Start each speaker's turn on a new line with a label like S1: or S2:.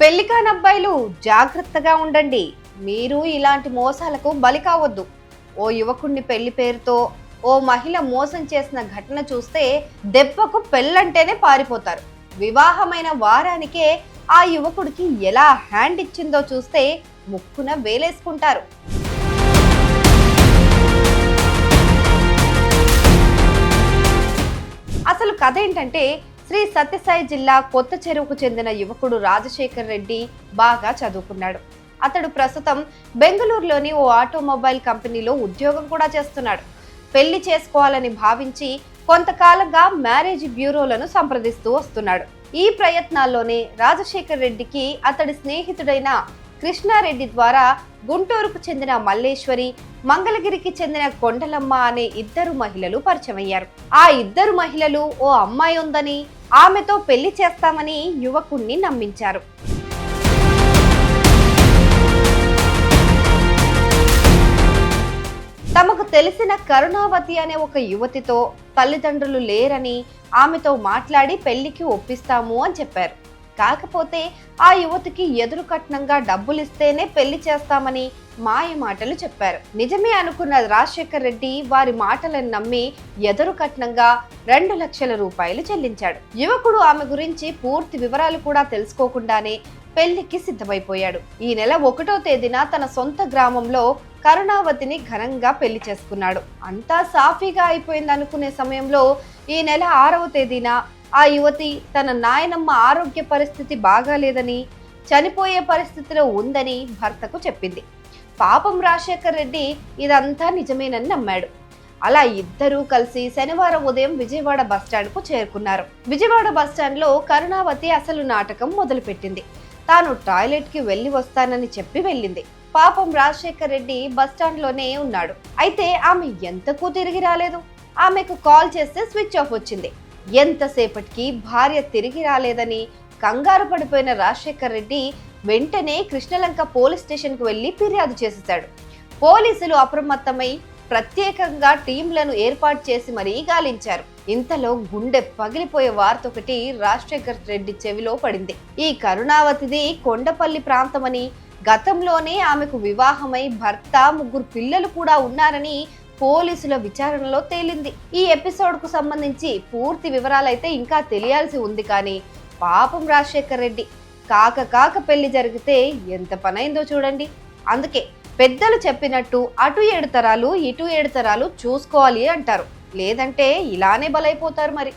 S1: పెళ్ళి కాని అబ్బాయిలు జాగ్రత్తగా ఉండండి. మీరు ఇలాంటి మోసాలకు బలి కావద్దు. ఓ యువకుడిని పెళ్ళి పేరుతో ఓ మహిళ మోసం చేసిన ఘటన చూస్తే దెబ్బకు పెళ్ళంటేనే పారిపోతారు. వివాహమైన వారానికే ఆ యువకుడికి ఎలా హ్యాండ్ ఇచ్చిందో చూస్తే ముక్కున వేలేసుకుంటారు. అసలు కథ ఏంటంటే శ్రీ సత్యసాయి జిల్లా కొత్త చెరువుకు చెందిన యువకుడు రాజశేఖర్ రెడ్డి బాగా చదువుకున్నాడు. అతడు ప్రస్తుతం బెంగళూరులోని ఓ ఆటోమొబైల్ కంపెనీలో ఉద్యోగం కూడా చేస్తున్నాడు. పెళ్ళి చేసుకోవాలని భావించి కొంతకాలంగా మ్యారేజ్ బ్యూరోలను సంప్రదిస్తూ వస్తున్నాడు. ఈ ప్రయత్నాల్లోనే రాజశేఖర్ రెడ్డికి అతడి స్నేహితుడైన కృష్ణారెడ్డి ద్వారా గుంటూరుకు చెందిన మల్లేశ్వరి మంగళగిరికి చెందిన కొండలమ్మ అనే ఇద్దరు మహిళలు పరిచయమయ్యారు. ఆ ఇద్దరు మహిళలు ఓ అమ్మాయి ఉందని ఆమెతో పెళ్ళి చేస్తామని యువకుణ్ణి నమ్మించారు. తమకు తెలిసిన కరుణావతి అనే ఒక యువతితో తల్లిదండ్రులు లేరని ఆమెతో మాట్లాడి పెళ్ళికి ఒప్పిస్తాము అని చెప్పారు. కాకపోతే ఆ యువతికి ఎదురు కట్నంగా డబ్బులిస్తేనే పెళ్ళి చేస్తామని మాయ మాటలు చెప్పారు. నిజమే అనుకున్న రాజశేఖర్ రెడ్డి వారి మాటలను నమ్మి ఎదురు కట్నంగా రెండు లక్షల రూపాయలు చెల్లించాడు. యువకుడు ఆమె గురించి పూర్తి వివరాలు కూడా తెలుసుకోకుండానే పెళ్ళికి సిద్ధమైపోయాడు. ఈ నెల ఒకటో తేదీన తన సొంత గ్రామంలో కరుణావతిని ఘనంగా పెళ్ళి చేసుకున్నాడు. అంతా సాఫీగా అయిపోయింది అనుకునే సమయంలో ఈ నెల ఆరవ తేదీన ఆ యువతి తన నాయనమ్మ ఆరోగ్య పరిస్థితి బాగాలేదని చనిపోయే పరిస్థితిలో ఉందని భర్తకు చెప్పింది. పాపం రాజశేఖర్ రెడ్డి ఇదంతా నిజమేనని నమ్మాడు. అలా ఇద్దరూ కలిసి శనివారం ఉదయం విజయవాడ బస్టాండ్కు చేరుకున్నారు. విజయవాడ బస్టాండ్లో కరుణావతి అసలు నాటకం మొదలుపెట్టింది. తాను టాయిలెట్కి వెళ్ళి వస్తానని చెప్పి వెళ్ళింది. పాపం రాజశేఖర్ రెడ్డి బస్టాండ్లోనే ఉన్నాడు. అయితే ఆమె ఎంతకు తిరిగి రాలేదు? ఆమెకు కాల్ చేస్తే స్విచ్ ఆఫ్ వచ్చింది. ఎంతసేపటికి భార్య తిరిగి రాలేదని కంగారు పడిపోయిన రాజశేఖర్ రెడ్డి వెంటనే కృష్ణలంక పోలీస్ స్టేషన్కు వెళ్ళి ఫిర్యాదు చేసేశాడు. పోలీసులు అప్రమత్తమై ప్రత్యేకంగా టీంలను ఏర్పాటు చేసి మరీ గాలించారు. ఇంతలో గుండె పగిలిపోయే వార్త ఒకటి రాజశేఖర్ రెడ్డి చెవిలో పడింది. ఈ కరుణావతిది కొండపల్లి ప్రాంతమని గతంలోనే ఆమెకు వివాహమై భర్త ముగ్గురు పిల్లలు కూడా ఉన్నారని పోలీసుల విచారణలో తేలింది. ఈ ఎపిసోడ్కు సంబంధించి పూర్తి వివరాలైతే ఇంకా తెలియాల్సి ఉంది కానీ పాపం రాజశేఖర్ రెడ్డి. కాక కాక పెళ్ళి జరిగితే ఎంత పనైందో చూడండి. అందుకే పెద్దలు చెప్పినట్టు అటు ఏడు తరాలు ఇటు ఏడు తరాలు చూసుకోవాలి అంటారు. లేదంటే ఇలానే బలైపోతారు మరి.